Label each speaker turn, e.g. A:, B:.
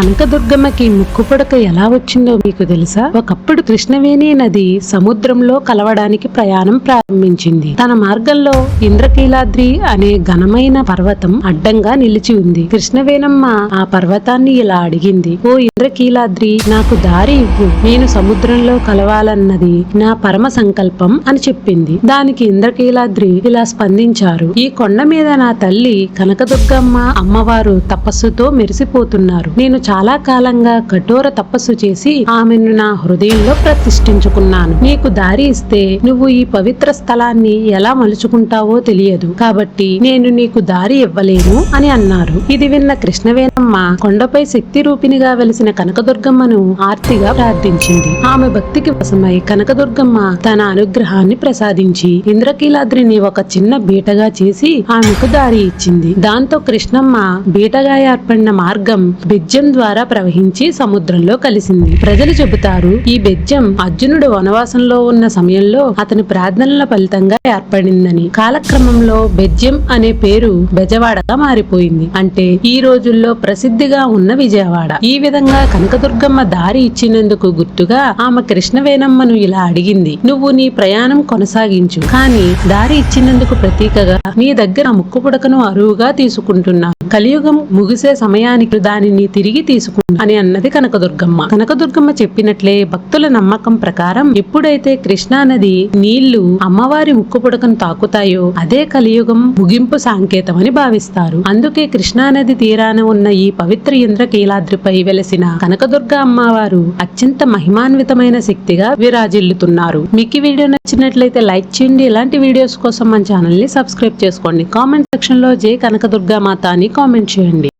A: కనకదుర్గమ్మకి ముక్కు పుడక ఎలా వచ్చిందో మీకు తెలుసా? ఒకప్పుడు కృష్ణవేణి నది సముద్రంలో కలవడానికి ప్రయాణం ప్రారంభించింది. తన మార్గంలో ఇంద్రకీలాద్రి అనే ఘనమైన పర్వతం అడ్డంగా నిలిచి ఉంది. కృష్ణవేణమ్మ ఆ పర్వతాన్ని ఇలా అడిగింది ఓ ఇంద్రకీలాద్రి నాకు దారి ఇవ్వు. నేను సముద్రంలో కలవాలన్నది నా పరమ సంకల్పం అని చెప్పింది. దానికి ఇంద్రకీలాద్రి ఇలా స్పందించారు ఈ కొండ మీద నా తల్లి కనకదుర్గమ్మ అమ్మవారు తపస్సుతో మెరిసిపోతున్నారు. నేను చాలా కాలంగా కఠోర తపస్సు చేసి ఆమెను నా హృదయంలో ప్రతిష్ఠించుకున్నాను. నీకు దారి ఇస్తే నువ్వు ఈ పవిత్ర స్థలాన్ని ఎలా మలుచుకుంటావో తెలియదు. కాబట్టి నేను నీకు దారి ఇవ్వలేను అని అన్నారు. ఇది విన్న కృష్ణవేణమ్మ కొండపై శక్తి రూపినిగా వెలిసిన కనకదుర్గమ్మను ఆర్తిగా ప్రార్థించింది. ఆమె భక్తికి వశమై కనకదుర్గమ్మ తన అనుగ్రహాన్ని ప్రసాదించి ఇంద్రకీలాద్రిని ఒక చిన్న బీటగా చేసి ఆమెకు దారి ఇచ్చింది. దాంతో కృష్ణమ్మ బీటగా ఏర్పడిన మార్గం బెజ్జం ద్వారా ప్రవహించి సముద్రంలో కలిసింది. ప్రజలు చెబుతారు ఈ బెజ్జం అర్జునుడు వనవాసంలో ఉన్న సమయంలో అతని ప్రార్థనల ఫలితంగా ఏర్పడిందని. కాలక్రమంలో బెజ్జం అనే పేరు బెజవాడగా మారిపోయింది. అంటే ఈ రోజుల్లో ప్రసిద్ధిగా ఉన్న విజయవాడ. ఈ విధంగా కనకదుర్గమ్మ దారి ఇచ్చినందుకు గుర్తుగా ఆమె కృష్ణవేణమ్మను ఇలా అడిగింది. నువ్వు నీ ప్రయాణం కొనసాగించు. కానీ దారి ఇచ్చినందుకు ప్రతీకగా నీ దగ్గర ముక్కు పుడకను అరువుగా తీసుకుంటున్నాను. కలియుగం ముగిసే సమయానికి దానిని తిరిగి తీసుకుంది అని అన్నది కనకదుర్గమ్మ. కనకదుర్గమ్మ చెప్పినట్లే భక్తుల నమ్మకం ప్రకారం ఎప్పుడైతే కృష్ణా నది నీళ్ళు అమ్మవారి ముక్కు పుడకను తాకుతాయో అదే కలియుగం ముగింపు సాంకేతం అని భావిస్తారు. అందుకే కృష్ణానది తీరాన ఉన్న ఈ పవిత్ర ఇంద్రకీలాద్రిపై వెలసిన కనకదుర్గ అమ్మవారు అత్యంత మహిమాన్వితమైన శక్తిగా విరాజిల్లుతున్నారు. మీకు వీడియో నచ్చినట్లయితే లైక్ చేయండి. ఇలాంటి వీడియోస్ కోసం మన ఛానల్ని సబ్స్క్రైబ్ చేసుకోండి. కామెంట్ సెక్షన్లో జై కనకదుర్గా మాత అని కామెంట్ చేయండి.